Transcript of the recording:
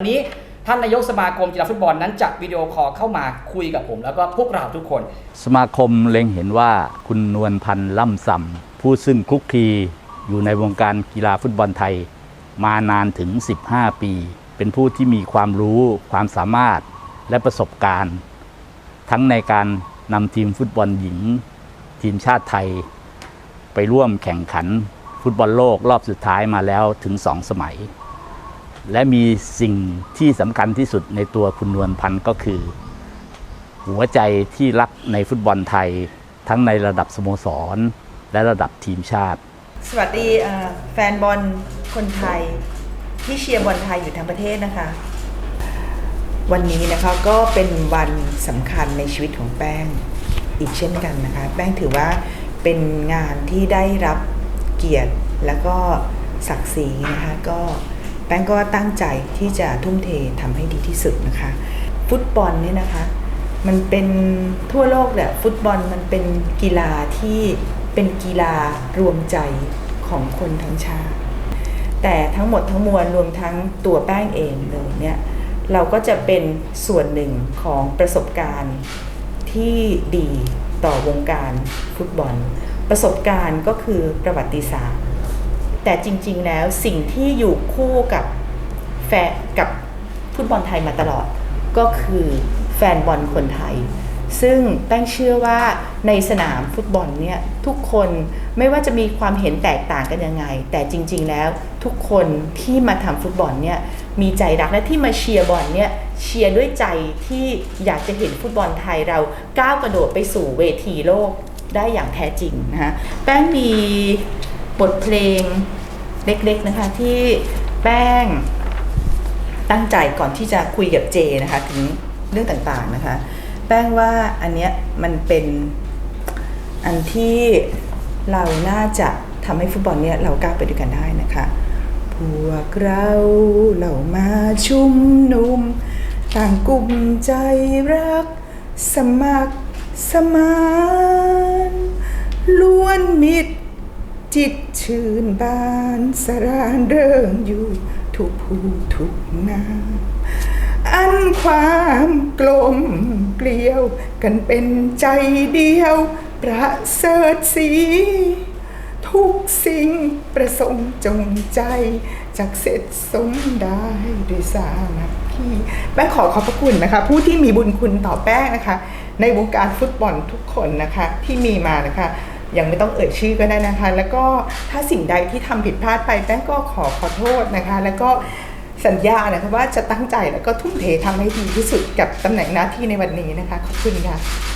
วันนี้ท่านนายกสมาคมกีฬาฟุตบอลนั้นจะวิดีโอคอลเข้ามาคุยกับผม แล้วก็พวกเราทุกคน สมาคมเล็งเห็นว่าคุณนวลพันธ์ล่ำซำผู้ซึ่งคลุกคลีอยู่ในวงการกีฬาฟุตบอลไทย มานานถึง 15 ปี เป็นผู้ที่มีความรู้ความสามารถและประสบการณ์ ทั้งในการนำทีมฟุตบอลหญิง ทีมชาติไทย ไปร่วมแข่งขันฟุตบอลโลกรอบสุดท้ายมาแล้วถึงสองสมัย และมีสิ่งที่สำคัญที่สุดในตัวคุณนวลพันธ์ก็คือ หัวใจที่รักในฟุตบอลไทย ทั้งในระดับสโมสร และระดับทีมชาติ สวัสดีแฟนบอลคนไทยที่เชียร์บอลไทยอยู่ทั้งประเทศนะคะ วันนี้นะคะก็เป็นวันสำคัญในชีวิตของแป้งอีกเช่นกันนะคะ แป้งถือว่าเป็นงานที่ได้รับเกียรติแล้วก็ศักดิ์ศรีนะคะก็ แป้งก็ตั้งใจที่จะทุ่มเททำให้ดีที่สุดนะคะ ฟุตบอลเนี่ยนะคะ มันเป็นทั่วโลกแหละฟุตบอลมันเป็นกีฬาที่เป็นกีฬารวมใจของคนทั้งชาติ แต่ทั้งหมดทั้งมวลรวมทั้งตัวแป้งเองเลยเนี่ยเราก็จะเป็นส่วนหนึ่งของประสบการณ์ที่ดีต่อวงการฟุตบอล ประสบการณ์ก็คือประวัติศาสตร์ แต่จริง ๆ แล้วสิ่งที่อยู่คู่กับแฟนกับฟุตบอลไทยมาตลอด ก็คือแฟนบอลคนไทย ซึ่งแป้งเชื่อว่าในสนามฟุตบอลเนี่ยทุกคนไม่ว่าจะมีความเห็นแตกต่างกันยังไง แต่จริง ๆ แล้วทุกคนที่มาทำฟุตบอลเนี่ยมีใจรักและที่มาเชียร์บอลเนี่ยเชียร์ด้วยใจที่อยากจะเห็นฟุตบอลไทยเราก้าวกระโดดไปสู่เวทีโลกได้อย่างแท้จริงนะคะแป้งมี บทเพลงเล็กๆนะคะที่แป้งตั้งใจก่อนที่จะคุยกับเจนะคะถึงเรื่องต่างๆนะคะ แป้งว่าอันเนี้ยมันเป็นอันที่เราน่าจะทำให้ฟุตบอลเนี่ยเราก้าวไปด้วยกันได้นะคะพวกเราเรามาชุมนุม ต่างกลุ่มใจรัก สมัครสมานล้วนมิตรจิต ชื่นบานสรานเริงอยู่ทุกผู้ทุกนาอันความกลมเกลียวกันเป็นใจเดียว ประเสริฐสี ทุกสิ่งประสงค์จงใจจากเสร็จสมได้ด้วยสามัคคีแป้งขอขอบพระคุณนะคะ ผู้ที่มีบุญคุณต่อแป้งนะคะ ในวงการฟุตบอลทุกคนนะคะที่มีมานะคะ ยังไม่ต้องเอ่ยชื่อก็ได้นะคะ แล้วก็ถ้าสิ่งใดที่ทำผิดพลาดไปแป้งก็ขอขอโทษนะคะ แล้วก็สัญญานะคะว่าจะตั้งใจแล้วก็ทุ่มเททำให้ดีที่สุดกับตำแหน่งหน้าที่ในวันนี้นะคะขอบคุณค่ะ